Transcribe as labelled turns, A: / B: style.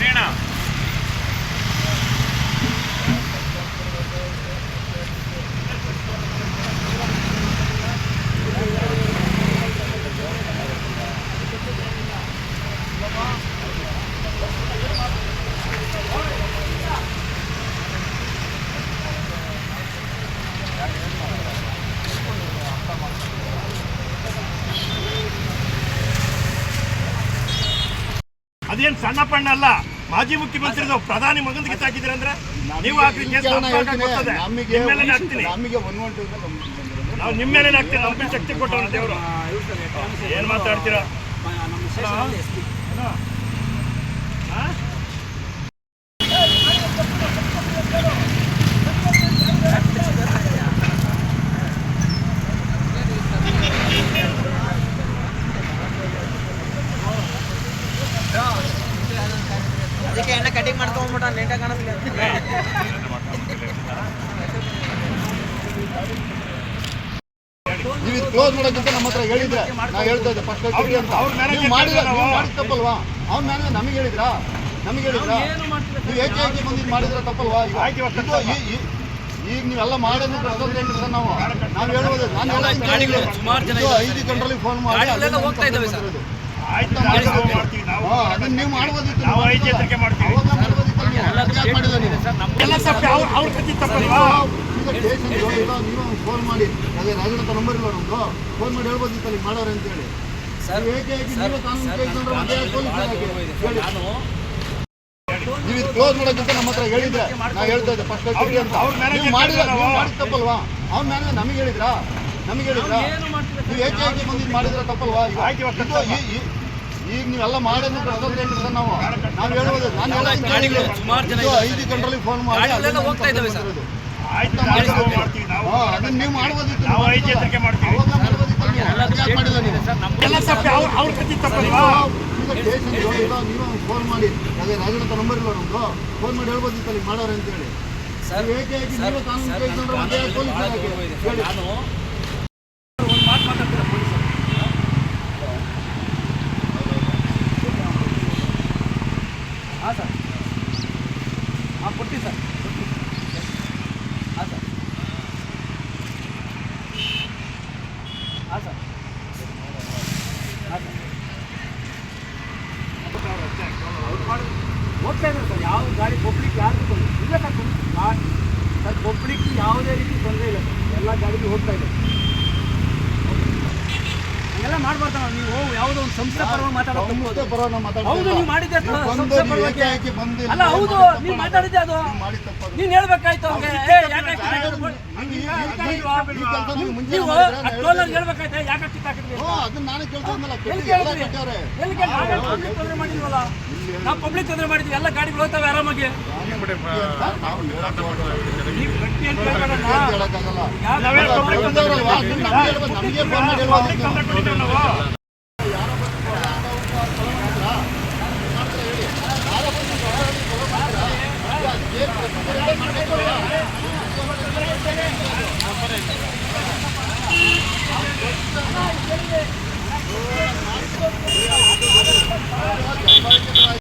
A: પરિણામ ಸಣ್ಣ ಪಣ್ಣ ಅಲ್ಲ. ಮಾಜಿ ಮುಖ್ಯಮಂತ್ರಿ ಪ್ರಧಾನಿ ಮಗನಿಗೆ ಹಾಕಿದ್ರಿ ಅಂದ್ರೆ ನೀವು ಗೊತ್ತದೆ. ನಿಮ್ಮ ಮೇಲೆನೇ ಹಾಕ್ತೀನಿ. ನಾವು ನಿಮ್ಮ ಮೇಲೆ ಹಾಕ್ತೀನಿ. ನಮ್ಮ ಶಕ್ತಿ ಕೊಟ್ಟವನು ದೇವರು. ಏನ್ ಮಾತಾಡ್ತೀರಾ?
B: ಕಟಿಂಗ್ ನೀಟಾಗಿ ಕಾಣಿಸ್ಲಿ
C: ನೀವು ಇದು ಕ್ಲೋಸ್ ಮಾಡೋಕ್ಕಿಂತ ನಮ್ಮ ಹತ್ರ ಹೇಳಿದ್ರೆ ನಾವು ಹೇಳ್ತಾ ಇದ್ದೆ ಫಸ್ಟ್ ಅಂತ. ನೀವು ಮಾಡಿದ
A: ನಾವು-
C: ಮಾಡಿದ ತಪ್ಪಲ್ವಾ? ಅವ್ನ ಮ್ಯಾನೇಜರ್ ನಮಗೆ ಹೇಳಿದ್ರಾ? ನಮಗೆ ಹೇಳಿದ್ರಾ? ನೀವು ಏಕೆ ಏಕೆ ಬಂದಿದ್ದು ಮಾಡಿದ್ರೆ ತಪ್ಪಲ್ವಾ ಈಗ? ಇದು ಈಗ ನೀವೆಲ್ಲ ಮಾಡೋದು ಪ್ರಸಂಗ ಸರ್ ನಾವು ನಾನು ಹೇಳೋದು
B: ಗಾಡಿಗಳು ಸುಮಾರು ಜನ
C: ಇದು ಐದು ಕಂಟ್ರೋಲಿಗೆ ಫೋನ್ ಮಾಡಿ
B: ಹೋಗ್ತಾ ಇದ್ದಾವೆ
A: ನಾವು ಮಾಡ್ತೀವಿ ನಾವು.
C: ಹಾ, ಅದನ್ನ ನೀವು ಮಾಡ್ಬೋದಿತ್ತು
A: ನಾವು ಐದು ಮಾಡ್ತೀವಿ. ಎಲ್ಲ ತಪ್ಪಿ ಅವ್ರ ಅವ್ರ ಕತ್ತಿ ತಪ್ಪಲ್ವಾ?
C: ಇಲ್ಲ ನೀವು ಫೋನ್ ಮಾಡಿ. ಅದೇ ರಾಜನಂತ ನಂಬರ್ ಇಲ್ಲ ನಮ್ದು. ಫೋನ್ ಮಾಡಿ ಹೇಳ್ಬೋದಿತ್ತು ನೀವು ಮಾಡೋರು ಅಂತ ಹೇಳಿ.
B: ಸರ್
C: ನೀವು ಕ್ಲೋಸ್ ಮಾಡೋಕ್ಕಿಂತ ನಮ್ಮ ಹತ್ರ ಹೇಳಿದ್ರೆ ನಾ ಹೇಳ್ತಾ ಇದ್ದೆ ಫಸ್ಟ್ ಮಾಡಿದ ತಪ್ಪಲ್ವಾ? ಅವ್ನ ಮ್ಯಾನೇಜರ್ ನಮಗೆ ಹೇಳಿದ್ರಾ? ನಮಗೆ ನೀವು ಏಕೆ ಏಕೆ ಬಂದಿದ್ದು ಮಾಡಿದ್ರೆ ತಪ್ಪಲ್ವಾ ಈಗ ನೀವೆಲ್ಲ ಮಾಡೋದು ಪ್ರಸಂಗ ಸರ್ ನಾವು. ನಾನು ಹೇಳೋದು
B: ಜನ
C: ಇದು ಐದು ಕಂಟ್ರೋಲಿಗೆ ಫೋನ್ ಮಾಡಿ ಅದನ್ನ
A: ನಾವು
C: ಮಾಡ್ಬೋದಿತ್ತು.
A: ನಾವು ಐದು ಎಚ್ಚರಿಕೆ ಮಾಡ್ತೀವಿ.
C: ನೀವು. ಫೋನ್ ಮಾಡಿ. ಅದೇ ರಾಜನಂತ ನಂಬರ್ ಇಲ್ಲ ನಮ್ದು. ಫೋನ್ ಮಾಡಿ ಹೇಳ್ಬೋದಿತ್ತು ನೀವು ಮಾಡೋರು ಅಂತ ಹೇಳಿ
B: ಸರ್
C: ನೀವು ಏಕೆ ಏಕೆ ನೀವೇ ಕಾನೂನು ಕೈ ತಂದ್ರೆ ಮತ್ತೆ ಯಾಕೆ ಪೊಲೀಸ್ ಇಲಾಖೆ? ಹೇಳಿ.
B: ನಾನು ಒಂದು ಮಾತು ಮಾತಾಡ್ತಾರೆ ಪೊಲೀಸರು ಹಾಂ ಸರ್ ಹಾಂ ಕೊಡ್ತೀವಿ ಸರ್ ಹಾಂ ಸರ್ ಹಾಂ ಸರ್ ಹಾಂ ಸರ್ ಹೋಗ್ತಾ ಇದ್ದಾರೆ ಸರ್ ಯಾವ ಗಾಡಿ ಪಬ್ಲಿಕ್ ಯಾರಿಗೂ ತೊಂದರೆ ಇಲ್ಲ. ಸರ್ ಸರ್ ಪಬ್ಲಿಕ್ ಯಾವುದೇ ರೀತಿ ತೊಂದರೆ ಇಲ್ಲ ಸರ್. ಎಲ್ಲ ಗಾಡಿಗೆ ಹೋಗ್ತಾ ಇದೆ. ಎಲ್ಲ ಮಾಡಬಾರ್ದು ನೀವು ಯಾವುದೋ ಒಂದು ಸಂಸ್ಥೆ ಪರವಾಗಿ ಮಾತಾಡೋದು ಹೌದು ನೀವು ಮಾಡಿದ್ದೆ? ಅಲ್ಲ ಹೌದು
C: ನೀವು
B: ಮಾತಾಡಿದ್ದೆ ಅದು. ನೀನು ಹೇಳ್ಬೇಕಾಯ್ತು ಅವ್ರಿಗೆ?
C: ನೀವು ಅಕ್ಟೋಬರ್.
B: ಹೇಳ್ಬೇಕಾಯ್ತು. ಯಾಕೆ ಪಬ್ಲಿಕ್ ತೊಂದರೆ ಮಾಡಿಲ್ವಲ್ಲ ನಾವು ಪಬ್ಲಿಕ್ ತೊಂದರೆ ಮಾಡಿದ್ವಿ. ಎಲ್ಲ ಗಾಡಿಗಳು ಹೋಗ್ತವೆ ಆರಾಮಾಗಿ.
C: ನಾವು バ
A: イバイ。